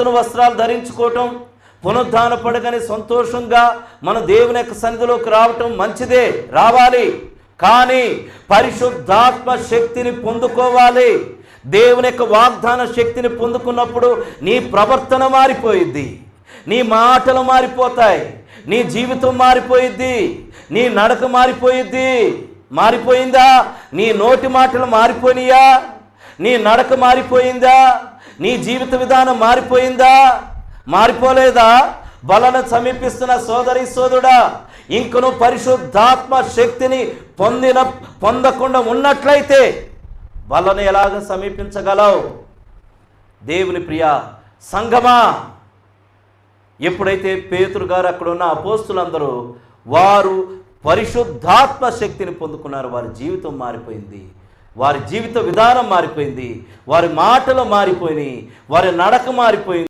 నూతన వస్త్రాలు ధరించుకోవటం పునరుద్ధాన పడగని సంతోషంగా మన దేవుని యొక్క సన్నిధిలోకి రావటం మంచిదే రావాలి. కానీ పరిశుద్ధాత్మ శక్తిని పొందుకోవాలి. దేవుని యొక్క వాగ్దాన శక్తిని పొందుకున్నప్పుడు నీ ప్రవర్తన మారిపోయిద్ది. నీ మాటలు మారిపోతాయి. నీ జీవితం మారిపోయిద్ది. నీ నడక మారిపోయిద్ది. మారిపోయిందా? నీ నోటి మాటలు మారిపోయినాయా? నీ నడక మారిపోయిందా? నీ జీవిత విధానం మారిపోయిందా? మారిపోలేదా? బలను సమీపిస్తున్న సోదరి సోదరుడా ఇంకను పరిశుద్ధాత్మ శక్తిని పొందిన పొందకుండా ఉన్నట్లయితే బలను ఎలాగ సమీపించగలవు? దేవుని ప్రియ సంగమా ఎప్పుడైతే పేతురు గారు అక్కడ ఉన్న అపోస్తులందరూ వారు పరిశుద్ధాత్మ శక్తిని పొందుకున్నారు వారి జీవితం మారిపోయింది. వారి జీవిత విధానం మారిపోయింది వారి మాటలు మారిపోయినాయి వారి నడక మారిపోయింది.